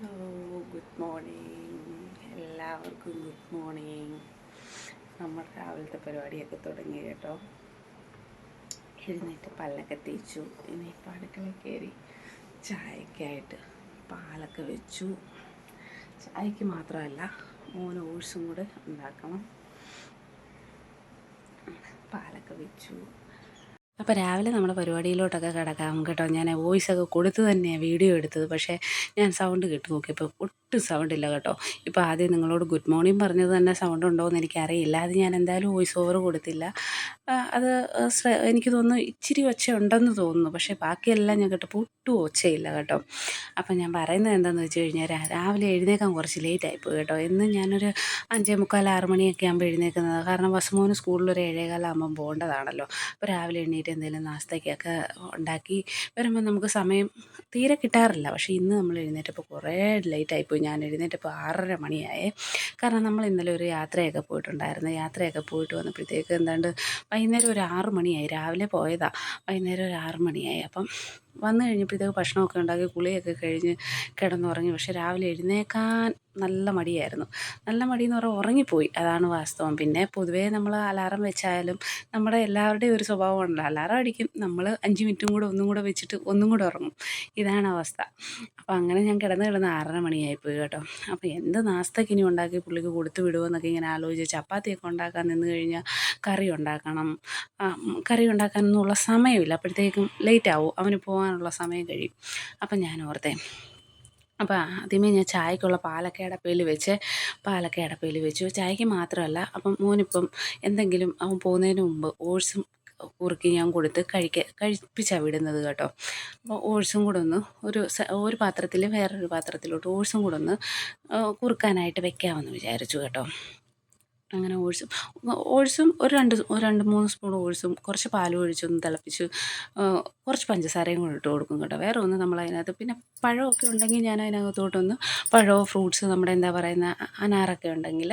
Hello good morning എല്ലാവർക്കും good morning നമ്മൾ രാവിലത്തെ പരിപാടിയൊക്കെ തുടങ്ങി കേട്ടോ. എഴുന്നേറ്റ് പല്ലൊക്കെ തേച്ചു. ഇനി ഇപ്പം അടുക്കളയിൽ കയറി ചായക്കായിട്ട് പാലൊക്കെ വെച്ചു. ചായക്ക് മാത്രമല്ല മൂന്ന് ഓഴ്സും കൂടെ ഉണ്ടാക്കണം. പാലൊക്കെ വെച്ചു. അപ്പോൾ രാവിലെ നമ്മുടെ പരിപാടിയിലോട്ടൊക്കെ കിടക്കാം കേട്ടോ. ഞാൻ വോയിസ് ഒക്കെ കൊടുത്ത് തന്നെയാണ് വീഡിയോ എടുത്തത്. പക്ഷേ ഞാൻ സൗണ്ട് കേട്ട് നോക്കിയപ്പോൾ ഒട്ടും സൗണ്ട് ഇല്ല കേട്ടോ. ഇപ്പോൾ ആദ്യം നിങ്ങളോട് ഗുഡ് മോർണിംഗ് പറഞ്ഞത് തന്നെ സൗണ്ട് ഉണ്ടോ എന്ന് എനിക്കറിയില്ല. അത് ഞാൻ എന്തായാലും വോയിസ് ഓവർ കൊടുത്തില്ല. അത് എനിക്ക് തോന്നുന്നു ഇച്ചിരി ഒച്ച ഉണ്ടെന്ന് തോന്നുന്നു. പക്ഷേ ബാക്കിയെല്ലാം ഞാൻ കേട്ടപ്പോൾ ഒട്ടും ഒച്ചയില്ല കേട്ടോ. അപ്പം ഞാൻ പറയുന്നത് എന്താണെന്ന് വെച്ച് കഴിഞ്ഞാൽ രാവിലെ എഴുന്നേക്കാൻ കുറച്ച് ലേറ്റ് ആയിപ്പോയി കേട്ടോ. ഇന്ന് ഞാനൊരു അഞ്ചേ മുക്കാൽ ആറ് മണിയൊക്കെ ആകുമ്പോൾ എഴുന്നേക്കുന്നത്. കാരണം വസുമോന് സ്കൂളിൽ ഒരു ഏഴേകാലാകുമ്പം പോകേണ്ടതാണല്ലോ. അപ്പോൾ രാവിലെ എണ്ണീറ്റ് എന്തെങ്കിലും നാസ്തയ്ക്കൊക്കെ ഉണ്ടാക്കി വരുമ്പോൾ നമുക്ക് സമയം തീരെ കിട്ടാറില്ല. പക്ഷേ ഇന്ന് നമ്മൾ എഴുന്നേറ്റപ്പോൾ കുറേ ലേറ്റ് ആയിപ്പോയി ഞാൻ എഴുന്നേറ്റപ്പോൾ ആറര മണിയായേ. കാരണം നമ്മൾ ഇന്നലെ ഒരു യാത്രയൊക്കെ പോയിട്ടുണ്ടായിരുന്നു. യാത്രയൊക്കെ പോയിട്ട് വന്നപ്പോഴത്തേക്ക് എന്താണ്ട് വൈകുന്നേരം ഒരു ആറ് മണിയായി. രാവിലെ പോയതാണ് വൈകുന്നേരം ഒരു ആറ് മണിയായി. അപ്പം വന്നു കഴിഞ്ഞപ്പോഴത്തേക്ക് ഭക്ഷണമൊക്കെ ഉണ്ടാക്കി കുളിയൊക്കെ കഴിഞ്ഞ് കിടന്നുറങ്ങി. പക്ഷെ രാവിലെ എഴുന്നേക്കാൻ നല്ല മടിയായിരുന്നു. നല്ല മടി എന്ന് പറഞ്ഞാൽ ഉറങ്ങിപ്പോയി. അതാണ് വാസ്തവം. പിന്നെ പൊതുവേ നമ്മൾ അലാറം വെച്ചായാലും നമ്മുടെ എല്ലാവരുടെയും ഒരു സ്വഭാവമുണ്ടല്ലോ അലാറം അടിക്കും. നമ്മൾ അഞ്ച് മിനിറ്റും കൂടെ ഒന്നും കൂടെ വെച്ചിട്ട് ഒന്നും കൂടെ ഉറങ്ങും. ഇതാണ് അവസ്ഥ. അപ്പോൾ അങ്ങനെ ഞാൻ കിടന്ന് കിടന്ന് ആറര മണിയായിപ്പോയി കേട്ടോ. അപ്പോൾ എന്ത് നാസ്തക്ക് ഇനി ഉണ്ടാക്കി പുള്ളിക്ക് കൊടുത്തു വിടുമെന്നൊക്കെ ഇങ്ങനെ ആലോചിച്ച് ചപ്പാത്തിയൊക്കെ ഉണ്ടാക്കാൻ നിന്ന് കഴിഞ്ഞാൽ കറി ഉണ്ടാക്കണം. കറി ഉണ്ടാക്കാനൊന്നുള്ള സമയമില്ല. അപ്പോഴത്തേക്കും ലേറ്റ് ആവും. അവന് പോകാനുള്ള സമയം കഴിയും. അപ്പം ഞാൻ ഓർത്തേ അപ്പോൾ ആദ്യമേ ഞാൻ ചായക്കുള്ള പാലൊക്കെ അടപ്പയിൽ വെച്ച് പാലൊക്കെ അടപ്പയിൽ വെച്ചു. ചായക്ക് മാത്രമല്ല അപ്പം മോനിപ്പം എന്തെങ്കിലും അവൻ പോകുന്നതിന് മുമ്പ് ഓഴ്സും കുറുക്കി ഞാൻ കൊടുത്ത് കഴിക്ക കഴിപ്പിച്ചാണ് വിടുന്നത് കേട്ടോ. അപ്പോൾ ഓഴ്സും കൂടെ ഒന്ന് ഒരു ഒരു പാത്രത്തിൽ വേറൊരു പാത്രത്തിലോട്ട് ഓട്സും കൂടെ ഒന്ന് കുറുക്കാനായിട്ട് വെക്കാമെന്ന് വിചാരിച്ചു കേട്ടോ. അങ്ങനെ ഓട്സും. ഓട്സും ഒരു രണ്ട് ഒരു രണ്ട് മൂന്ന് സ്പൂൺ ഓട്സും കുറച്ച് പാൽ ഒഴിച്ചൊന്ന് തിളപ്പിച്ച് കുറച്ച് പഞ്ചസാരയും കൂടെ ഇട്ട് കൊടുക്കും കേട്ടോ. വേറെ ഒന്നും നമ്മൾ അതിനകത്ത് പിന്നെ പഴമൊക്കെ ഉണ്ടെങ്കിൽ ഞാൻ അതിനകത്തോട്ടൊന്ന് പഴമോ ഫ്രൂട്ട്സ് നമ്മുടെ എന്താ പറയുന്ന അനാറൊക്കെ ഉണ്ടെങ്കിൽ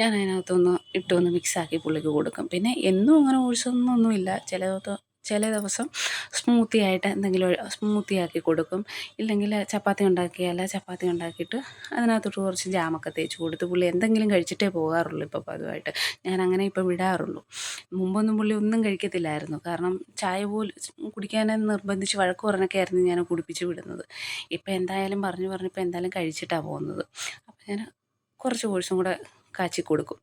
ഞാൻ അതിനകത്തൊന്ന് ഇട്ടൊന്ന് മിക്സാക്കി പുള്ളിക്ക് കൊടുക്കും. പിന്നെ എന്നും അങ്ങനെ ഓട്സൊന്നൊന്നുമില്ല ചില ദിവസം ചില ദിവസം സ്മൂത്തി ആയിട്ട് എന്തെങ്കിലും സ്മൂത്തി ആക്കി കൊടുക്കും. ഇല്ലെങ്കിൽ ചപ്പാത്തി ഉണ്ടാക്കിയാൽ ചപ്പാത്തി ഉണ്ടാക്കിയിട്ട് അതിനകത്തോട്ട് കുറച്ച് ജാമൊക്കെ തേച്ച് കൊടുത്ത് പുള്ളി എന്തെങ്കിലും കഴിച്ചിട്ടേ പോകാറുള്ളൂ ഇപ്പോൾ പതിവായിട്ട്. ഞാൻ അങ്ങനെ ഇപ്പോൾ വിടാറുള്ളൂ. മുമ്പൊന്നും പുള്ളി ഒന്നും കഴിക്കത്തില്ലായിരുന്നു. കാരണം ചായ പോലും കുടിക്കാനെ നിർബന്ധിച്ച് വഴക്ക് പറഞ്ഞൊക്കെ ആയിരുന്നു ഞാൻ കുടിപ്പിച്ച് വിടുന്നത്. ഇപ്പോൾ എന്തായാലും പറഞ്ഞു പറഞ്ഞിപ്പോൾ എന്തായാലും കഴിച്ചിട്ടാണ് പോകുന്നത്. അപ്പോൾ ഞാൻ കുറച്ച് കോഴ്സും കൂടെ കാച്ചി കൊടുക്കും.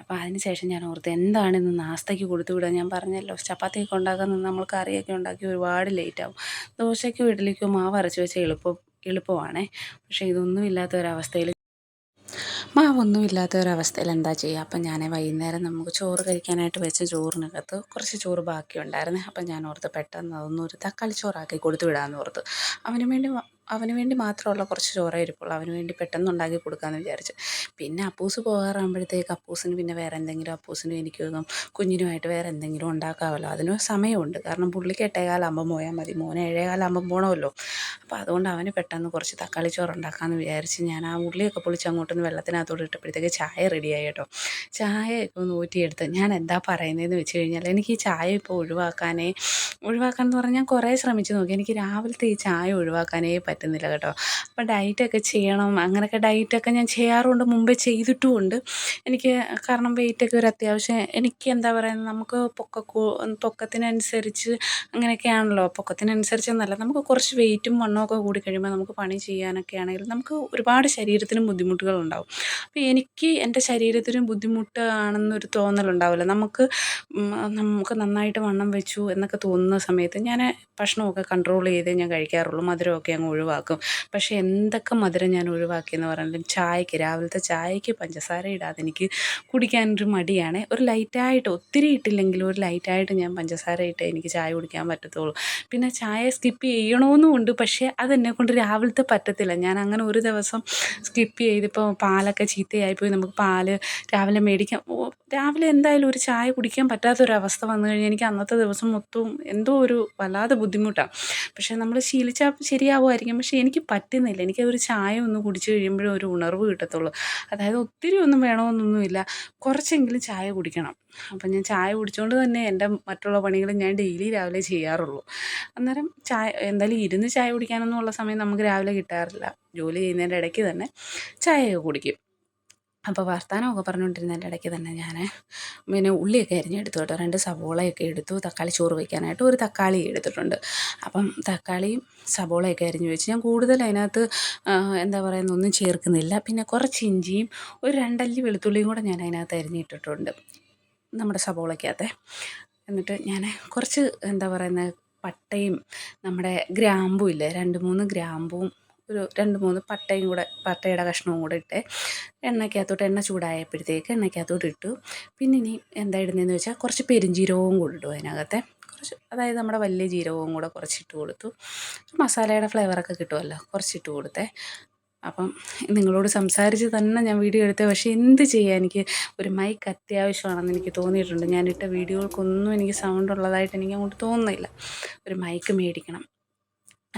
അപ്പോൾ അതിന് ശേഷം ഞാൻ ഓർത്ത് എന്താണ് ഇന്ന് നാസ്തയ്ക്ക് കൊടുത്തു വിടുക ഞാൻ പറഞ്ഞല്ലോ ചപ്പാത്തിയൊക്കെ ഉണ്ടാക്കാൻ നിന്ന് നമ്മൾ കറിയൊക്കെ ഉണ്ടാക്കി ഒരുപാട് ലേറ്റാവും ദോശയ്ക്കും ഇഡ്ഡലിക്കോ മാവ് അരച്ച് വെച്ചാൽ എളുപ്പം എളുപ്പമാണേ. പക്ഷേ ഇതൊന്നും ഇല്ലാത്ത ഒരവസ്ഥയിൽ മാവൊന്നും ഇല്ലാത്ത ഒരവസ്ഥയിൽ എന്താ ചെയ്യുക അപ്പം ഞാൻ വൈകുന്നേരം നമുക്ക് ചോറ് കഴിക്കാനായിട്ട് വെച്ച ചോറിനകത്ത് കുറച്ച് ചോറ് ബാക്കിയുണ്ടായിരുന്നു. അപ്പം ഞാൻ ഓർത്ത് പെട്ടെന്ന് അതൊന്നും ഒരു തക്കാളി ചോറാക്കി കൊടുത്തു വിടാമെന്ന് ഓർത്ത്. അവന് വേണ്ടി അവന് വേണ്ടി മാത്രമുള്ള കുറച്ച് ചോറേ ഇരിപ്പുള്ളൂ. അവന് വേണ്ടി പെട്ടെന്ന് ഉണ്ടാക്കി കൊടുക്കാമെന്ന് വിചാരിച്ചു. പിന്നെ അപ്പൂസ് പോകാറാകുമ്പോഴത്തേക്ക് അപ്പൂസിന് പിന്നെ വേറെ എന്തെങ്കിലും അപ്പൂസിന് എനിക്കും കുഞ്ഞിനുമായിട്ട് വേറെ എന്തെങ്കിലും ഉണ്ടാക്കാമല്ലോ. അതിന് സമയമുണ്ട്. കാരണം പുള്ളിക്ക് എട്ടേകാലാകുമ്പം പോയാൽ മതി. മോനെ ഏഴേകാലാകുമ്പം പോകണമല്ലോ അപ്പോൾ അതുകൊണ്ട് അവന് പെട്ടെന്ന് കുറച്ച് തക്കാളി ചോറ് ഉണ്ടാക്കാമെന്ന് വിചാരിച്ച് ഞാൻ ആ ഉള്ളിയൊക്കെ പൊളിച്ച് അങ്ങോട്ടൊന്ന് വെള്ളത്തിനകത്തോട്ട് ഇട്ടപ്പോഴത്തേക്ക് ചായ റെഡിയായി കേട്ടോ. ചായയൊക്കെ ഒന്ന് ഊറ്റിയെടുത്ത് ഞാൻ എന്താ പറയുന്നതെന്ന് വെച്ച് കഴിഞ്ഞാൽ എനിക്ക് ഈ ചായ ഇപ്പോൾ ഒഴിവാക്കാനേ ഒഴിവാക്കാൻ എന്ന് പറഞ്ഞാൽ കുറേ ശ്രമിച്ചു നോക്കി. എനിക്ക് രാവിലത്തെ ഈ ചായ ഒഴിവാക്കാനേ പറ്റുന്നില്ല കേട്ടോ. അപ്പോൾ ഡയറ്റൊക്കെ ചെയ്യണം. അങ്ങനെയൊക്കെ ഡയറ്റൊക്കെ ഞാൻ ചെയ്യാറുണ്ട്. മുമ്പേ ചെയ്തിട്ടുമുണ്ട്. എനിക്ക് കാരണം വെയിറ്റൊക്കെ ഒരു അത്യാവശ്യം എനിക്ക് എന്താ പറയുന്നത്? നമുക്ക് പൊക്ക പൊക്കത്തിനനുസരിച്ച് അങ്ങനെയൊക്കെയാണല്ലോ. പൊക്കത്തിനനുസരിച്ചെന്നല്ല നമുക്ക് കുറച്ച് വെയിറ്റും വണ്ണമൊക്കെ കൂടി കഴിയുമ്പോൾ നമുക്ക് പണി ചെയ്യാനൊക്കെ ആണെങ്കിലും നമുക്ക് ഒരുപാട് ശരീരത്തിന് ബുദ്ധിമുട്ടുകളുണ്ടാവും അപ്പോൾ എനിക്ക് എന്റെ ശരീരത്തിന് ബുദ്ധിമുട്ടാണെന്നൊരു തോന്നലുണ്ടാവില്ല നമുക്ക് നമുക്ക് നന്നായിട്ട് വണ്ണം വെച്ചു എന്നൊക്കെ തോന്നുന്ന സമയത്ത് ഞാൻ ഭക്ഷണമൊക്കെ കൺട്രോൾ ചെയ്തേ ഞാൻ കഴിക്കാറുള്ളൂ. മധുരമൊക്കെ അങ്ങ് ഒഴിവാക്കും. പക്ഷേ എന്തൊക്കെ മധുരം ഞാൻ ഒഴിവാക്കിയെന്ന് പറഞ്ഞാലും ചായക്ക് രാവിലത്തെ ചായക്ക് പഞ്ചസാര ഇടാതെ എനിക്ക് കുടിക്കാനൊരു മടിയാണ്. ഒരു ലൈറ്റായിട്ട് ഒത്തിരി ഇട്ടില്ലെങ്കിലും ഒരു ലൈറ്റായിട്ട് ഞാൻ പഞ്ചസാര ഇട്ട് എനിക്ക് ചായ കുടിക്കാൻ പറ്റത്തുള്ളൂ. പിന്നെ ചായ സ്കിപ്പ് ചെയ്യണമെന്നും ഉണ്ട്. പക്ഷേ അതെന്നെ കൊണ്ട് രാവിലത്തെ പറ്റത്തില്ല. ഞാൻ അങ്ങനെ ഒരു ദിവസം സ്കിപ്പ് ചെയ്തിപ്പോൾ പാലൊക്കെ ചീത്തയായിപ്പോയി. നമുക്ക് പാൽ രാവിലെ മേടിക്കാം. രാവിലെ എന്തായാലും ഒരു ചായ കുടിക്കാൻ പറ്റാത്തൊരവസ്ഥ വന്നു കഴിഞ്ഞാൽ എനിക്ക് അന്നത്തെ ദിവസം മൊത്തവും എന്തോ ഒരു വല്ലാതെ ബുദ്ധിമുട്ടാണ് പക്ഷേ നമ്മൾ ശീലിച്ചാൽ ശരിയാവുമായിരിക്കും. ചെയ്യും പക്ഷേ എനിക്ക് പറ്റുന്നില്ല. എനിക്ക് ഒരു ചായ ഒന്ന് കുടിച്ച് കഴിയുമ്പോഴേ ഒരു ഉണർവ് കിട്ടത്തുള്ളൂ. അതായത് ഒത്തിരി ഒന്നും വേണമെന്നൊന്നുമില്ല. കുറച്ചെങ്കിലും ചായ കുടിക്കണം. അപ്പം ഞാൻ ചായ കുടിച്ചുകൊണ്ട് തന്നെ എന്റെ മറ്റുള്ള പണികൾ ഞാൻ ഡെയിലി രാവിലെ ചെയ്യാറുള്ളൂ. അന്നേരം ചായ എന്തായാലും ഇരുന്ന് ചായ കുടിക്കാനൊന്നും ഉള്ള സമയം നമുക്ക് രാവിലെ കിട്ടാറില്ല. ജോലി ചെയ്യുന്നതിന്റെ ഇടയ്ക്ക് തന്നെ ചായയൊക്കെ കുടിക്കും. അപ്പോൾ വർത്തമാനമൊക്കെ പറഞ്ഞുകൊണ്ടിരുന്നതിന്റെ ഇടയ്ക്ക് തന്നെ ഞാൻ പിന്നെ ഉള്ളിയൊക്കെ അരിഞ്ഞെടുത്തു കേട്ടോ. രണ്ട് സവോളയൊക്കെ എടുത്തു. തക്കാളി ചോറ് വയ്ക്കാനായിട്ട് ഒരു തക്കാളി എടുത്തിട്ടുണ്ട്. അപ്പം തക്കാളിയും സവോളയൊക്കെ അരിഞ്ഞു വെച്ച് ഞാൻ കൂടുതൽ അതിനകത്ത് എന്താ പറയുന്ന ഒന്നും ചേർക്കുന്നില്ല. പിന്നെ കുറച്ച് ഇഞ്ചിയും ഒരു രണ്ടല്ലി വെളുത്തുള്ളിയും കൂടെ ഞാൻ അതിനകത്ത് അരിഞ്ഞിട്ടിട്ടുണ്ട്. നമ്മുടെ സവോളയ്ക്കകത്തെ. എന്നിട്ട് ഞാൻ കുറച്ച് എന്താ പറയുന്നത് പട്ടയും നമ്മുടെ ഗ്രാമ്പും ഇല്ലേ? രണ്ട് മൂന്ന് ഗ്രാമ്പും ഒരു രണ്ട് മൂന്ന് പട്ടയും കൂടെ പട്ടയുടെ കഷ്ണവും കൂടെ ഇട്ട് എണ്ണയ്ക്കകത്തോട്ട് എണ്ണ ചൂടായപ്പോഴത്തേക്ക് എണ്ണയ്ക്കകത്തോട്ട് ഇട്ടു. പിന്നെ ഇനി എന്താ ഇടുന്നതെന്ന് വെച്ചാൽ കുറച്ച് പെരിഞ്ജീരകവും കൂടെ ഇടും അതിനകത്തെ. കുറച്ച് അതായത് നമ്മുടെ വലിയ ജീരകവും കൂടെ കുറച്ചിട്ട് കൊടുത്തു. മസാലയുടെ ഫ്ലേവറൊക്കെ കിട്ടുമല്ലോ കുറച്ചിട്ട് കൊടുത്തെ. അപ്പം നിങ്ങളോട് സംസാരിച്ച് തന്നെ ഞാൻ വീഡിയോ എടുത്തത് പക്ഷേ എന്ത് ചെയ്യാൻ എനിക്ക് ഒരു മൈക്ക് അത്യാവശ്യമാണെന്ന് എനിക്ക് തോന്നിയിട്ടുണ്ട്. ഞാനിട്ട വീഡിയോകൾക്കൊന്നും എനിക്ക് സൗണ്ട് ഉള്ളതായിട്ട് എനിക്ക് അങ്ങോട്ട് തോന്നുന്നില്ല. ഒരു മൈക്ക് മേടിക്കണം.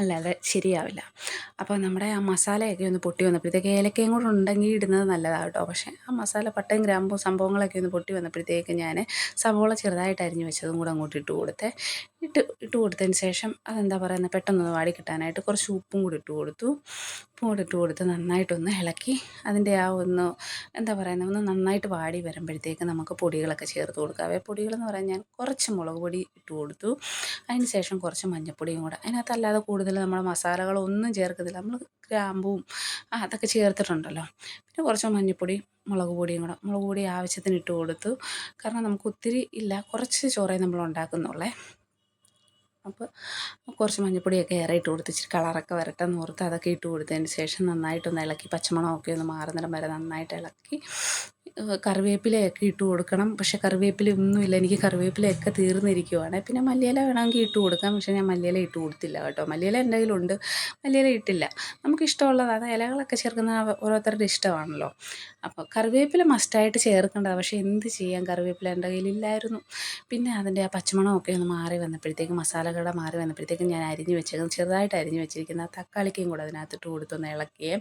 അല്ലാതെ ശരിയാവില്ല. അപ്പോൾ നമ്മുടെ ആ മസാലയൊക്കെ ഒന്ന് പൊട്ടി വന്നപ്പോഴത്തേക്ക് ഏലക്കയും കൂടെ ഉണ്ടെങ്കിൽ ഇടുന്നത് നല്ലതാണ് കേട്ടോ. പക്ഷേ ആ മസാല പട്ടയും ഗ്രാമ്പും സംഭവങ്ങളൊക്കെ ഒന്ന് പൊട്ടി വന്നപ്പോഴത്തേക്ക് ഞാൻ സവോള ചെറുതായിട്ട് അരിഞ്ഞ് വെച്ചതും കൂടെ അങ്ങോട്ട് ഇട്ട് കൊടുത്തേ. ഇട്ട് ഇട്ട് കൊടുത്തതിന് ശേഷം അതെന്താ പറയുന്നത് പെട്ടെന്നൊന്ന് വാടി കിട്ടാനായിട്ട് കുറച്ച് ഉപ്പും കൂടി ഇട്ട് കൊടുത്തു. ഉപ്പും കൂടി ഇട്ട് കൊടുത്ത് നന്നായിട്ടൊന്ന് ഇളക്കി. അതിന്റെ ആ ഒന്ന് എന്താ പറയുന്നത് ഒന്ന് നന്നായിട്ട് വാടി വരുമ്പോഴത്തേക്ക് നമുക്ക് പൊടികളൊക്കെ ചേർത്ത് കൊടുക്കാവേ പൊടികളെന്ന് പറയാൻ ഞാൻ കുറച്ച് മുളക് പൊടി ഇട്ട് കൊടുത്തു. അതിന് ശേഷം കുറച്ച് മഞ്ഞൾപ്പൊടിയും കൂടെ. അതിനകത്ത് അല്ലാതെ കൂടുതൽ നമ്മൾ മസാലകളൊന്നും ചേർക്കത്തില്ല. നമ്മൾ ഗ്രാമ്പും അതൊക്കെ ചേർത്തിട്ടുണ്ടല്ലോ. പിന്നെ കുറച്ച് മഞ്ഞൾപ്പൊടി മുളക് പൊടിയും കൂടെ. മുളക് പൊടി ആവശ്യത്തിന് ഇട്ട് കൊടുത്തു. കാരണം നമുക്ക് ഒത്തിരി ഇല്ല. കുറച്ച് ചോറേ നമ്മൾ ഉണ്ടാക്കുന്നുള്ളേ. അപ്പോൾ കുറച്ച് മഞ്ഞൾപ്പൊടിയൊക്കെ ഏറെ ഇട്ട് കൊടുത്ത് ഇച്ചിരി കളറൊക്കെ വരട്ടെ എന്ന് ഓർത്ത് അതൊക്കെ ഇട്ട് കൊടുത്തതിന് ശേഷം നന്നായിട്ടൊന്ന് ഇളക്കി പച്ചമണമൊക്കെ ഒന്ന് മാറുന്നിടം വരെ നന്നായിട്ട് ഇളക്കി കറിവേപ്പിലയൊക്കെ ഇട്ട് കൊടുക്കണം. പക്ഷേ കറിവേപ്പില ഒന്നുമില്ല. എനിക്ക് കറിവേപ്പിലയൊക്കെ തീർന്നിരിക്കുവാണ്. പിന്നെ മല്ലിയില വേണമെങ്കിൽ ഇട്ട് കൊടുക്കാം. പക്ഷേ ഞാൻ മല്ലിയില ഇട്ട് കൊടുത്തില്ല കേട്ടോ. മല്ലിയില എന്റെ കയ്യിലുണ്ട് മല്ലിയില ഇട്ടില്ല. നമുക്കിഷ്ടമുള്ളതാണ് ഇലകളൊക്കെ ചേർക്കുന്ന ഓരോരുത്തരുടെ ഇഷ്ടമാണല്ലോ. അപ്പോൾ കറിവേപ്പില മസ്റ്റായിട്ട് ചേർക്കേണ്ടതാണ്. പക്ഷേ എന്ത് ചെയ്യാം? കറിവേപ്പില എന്റെ കയ്യിലില്ലായിരുന്നു. പിന്നെ അതിന്റെ ആ പച്ചമണമൊക്കെ ഒന്ന് മാറി വന്നപ്പോഴത്തേക്ക് മസാലകളുടെ മാറി വന്നപ്പോഴത്തേക്കും ഞാൻ അരിഞ്ഞ് വെച്ചേക്കുന്നത് ചെറുതായിട്ട് അരിഞ്ഞ് വെച്ചിരിക്കുന്ന തക്കാളിക്കും കൂടെ അതിനകത്തിട്ട് കൊടുത്തൊന്ന് ഇളക്കിയേ.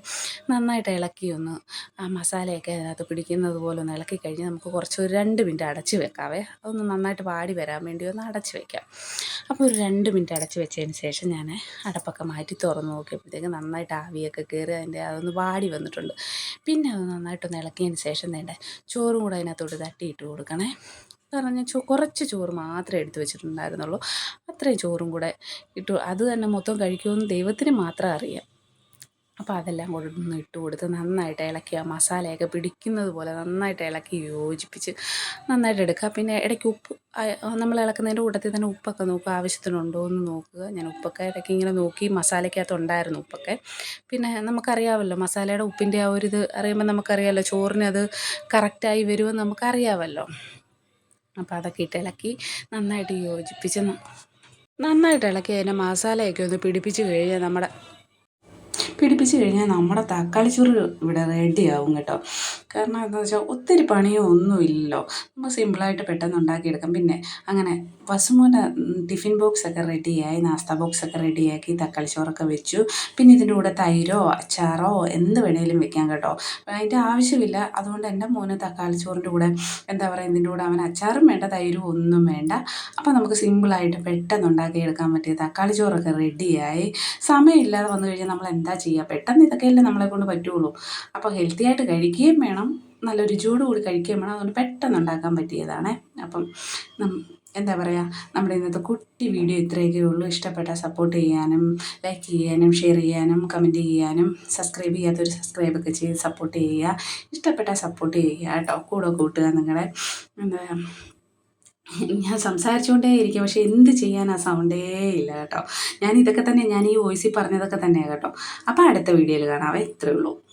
നന്നായിട്ട് ഇളക്കി ഒന്ന് ആ മസാലയൊക്കെ അതിനകത്ത് പിടിക്കുന്നത് പോലെ ഒന്ന് ഇളക്കി കഴിഞ്ഞ് നമുക്ക് കുറച്ച് ഒരു രണ്ട് മിനിറ്റ് അടച്ച് വെക്കാവേ. അതൊന്ന് നന്നായിട്ട് വാടി വരാൻ വേണ്ടി ഒന്ന് അടച്ച് വെക്കാം. അപ്പോൾ ഒരു രണ്ട് മിനിറ്റ് അടച്ച് വെച്ചതിന് ശേഷം ഞാൻ അടപ്പൊക്കെ മാറ്റി തുറന്ന് നോക്കിയപ്പോഴത്തേക്ക് നന്നായിട്ട് ആവിയൊക്കെ കയറി അതിന്റെ അതൊന്ന് വാടി വന്നിട്ടുണ്ട്. പിന്നെ അത് നന്നായിട്ടൊന്ന് ഇളക്കിയതിന് ശേഷം വേണ്ടേ ചോറും കൂടെ അതിനകത്തോട്ട് തട്ടിയിട്ട് കൊടുക്കണേ. ഞാൻ ചോ കുറച്ച് ചോറ് മാത്രമേ എടുത്തു വെച്ചിട്ടുണ്ടായിരുന്നുള്ളൂ. അത്രയും ചോറും കൂടെ ഇട്ടു. അത് തന്നെ മൊത്തം കഴിക്കുമെന്ന് ദൈവത്തിന് മാത്രം അറിയാം. അപ്പോൾ അതെല്ലാം കൂടെ ഒന്ന് ഇട്ട് കൊടുത്ത് നന്നായിട്ട് ഇളക്കി ആ മസാലയൊക്കെ പിടിക്കുന്നത് പോലെ നന്നായിട്ട് ഇളക്കി യോജിപ്പിച്ച് നന്നായിട്ട് എടുക്കുക. പിന്നെ ഇടയ്ക്ക് ഉപ്പ് നമ്മൾ ഇളക്കുന്നതിന്റെ കൂട്ടത്തിൽ തന്നെ ഉപ്പൊക്കെ നോക്കുക. ആവശ്യത്തിനുണ്ടോ എന്ന് നോക്കുക. ഞാൻ ഉപ്പൊക്കെ ഇടയ്ക്ക് ഇങ്ങനെ നോക്കി മസാലയ്ക്കകത്ത് ഉണ്ടായിരുന്നു ഉപ്പൊക്കെ. പിന്നെ നമുക്കറിയാമല്ലോ മസാലയുടെ ഉപ്പിന്റെ ആ ഒരു ഇത് അറിയുമ്പോൾ നമുക്കറിയാമല്ലോ ചോറിന് അത് കറക്റ്റായി വരുമെന്ന് നമുക്കറിയാമല്ലോ. അപ്പോൾ അതൊക്കെ ഇട്ട് ഇളക്കി നന്നായിട്ട് യോജിപ്പിച്ച് നന്നായിട്ട് ഇളക്കി അതിന്റെ മസാലയൊക്കെ ഒന്ന് പിടിപ്പിച്ച് കഴിഞ്ഞാൽ നമ്മുടെ പിടിപ്പിച്ച് കഴിഞ്ഞാൽ നമ്മുടെ തക്കാളി ചോറ് ഇവിടെ റെഡിയാവും കേട്ടോ. കാരണം എന്താണെന്ന് വെച്ചാൽ ഒത്തിരി പണിയോ ഒന്നുമില്ലല്ലോ. നമുക്ക് സിമ്പിളായിട്ട് പെട്ടെന്ന് ഉണ്ടാക്കിയെടുക്കാം. പിന്നെ അങ്ങനെ വസുമോന്റെ ടിഫിൻ ബോക്സൊക്കെ റെഡിയായി നാസ്ത ബോക്സൊക്കെ റെഡിയാക്കി തക്കാളി ചോറൊക്കെ വെച്ചു. പിന്നെ ഇതിന്റെ കൂടെ തൈരോ അച്ചാറോ എന്ത് വേണേലും വെക്കാം കേട്ടോ. അതിന്റെ ആവശ്യമില്ല. അതുകൊണ്ട് എന്റെ മോന് തക്കാളി ചോറിന്റെ കൂടെ എന്താ പറയുക ഇതിന്റെ കൂടെ അവൻ അച്ചാറും വേണ്ട തൈരും ഒന്നും വേണ്ട. അപ്പോൾ നമുക്ക് സിമ്പിളായിട്ട് പെട്ടെന്ന് ഉണ്ടാക്കിയെടുക്കാൻ പറ്റിയ തക്കാളി ചോറൊക്കെ റെഡിയായി സമയമില്ലാതെ വന്നു കഴിഞ്ഞാൽ നമ്മൾ എന്താ ചെയ്യുക പെട്ടെന്ന് ഇതൊക്കെയല്ലേ നമ്മളെ കൊണ്ട് പറ്റുള്ളൂ. അപ്പോൾ ഹെൽത്തി ആയിട്ട് കഴിക്കുകയും വേണം. നല്ല രുചിയോട് കൂടി കഴിക്കുകയും വേണം. അതുകൊണ്ട് പെട്ടെന്ന് ഉണ്ടാക്കാൻ പറ്റിയതാണ്. അപ്പം എന്താ പറയുക നമ്മുടെ ഇന്നത്തെ കുട്ടി വീഡിയോ ഇത്രയൊക്കെ ഉള്ളൂ. ഇഷ്ടപ്പെട്ട സപ്പോർട്ട് ചെയ്യാനും ലൈക്ക് ചെയ്യാനും ഷെയർ ചെയ്യാനും കമന്റ് ചെയ്യാനും സബ്സ്ക്രൈബ് ചെയ്യാത്തൊരു സബ്സ്ക്രൈബൊക്കെ ചെയ്ത് സപ്പോർട്ട് ചെയ്യുക. ഇഷ്ടപ്പെട്ട സപ്പോർട്ട് ചെയ്യുക കേട്ടോ. കൂടെ കൂട്ടുക നിങ്ങളെ. എന്താ ഞാൻ സംസാരിച്ചുകൊണ്ടേ ഇരിക്കും. പക്ഷേ എന്ത് ചെയ്യാൻ ആ സൗണ്ടേ ഇല്ല കേട്ടോ. ഞാൻ ഇതൊക്കെ തന്നെ ഞാൻ ഈ വോയിസിൽ പറഞ്ഞതൊക്കെ തന്നെയാണ് കേട്ടോ. അപ്പോൾ അടുത്ത വീഡിയോയിൽ കാണാവേ. ഇത്രയേ ഉള്ളൂ.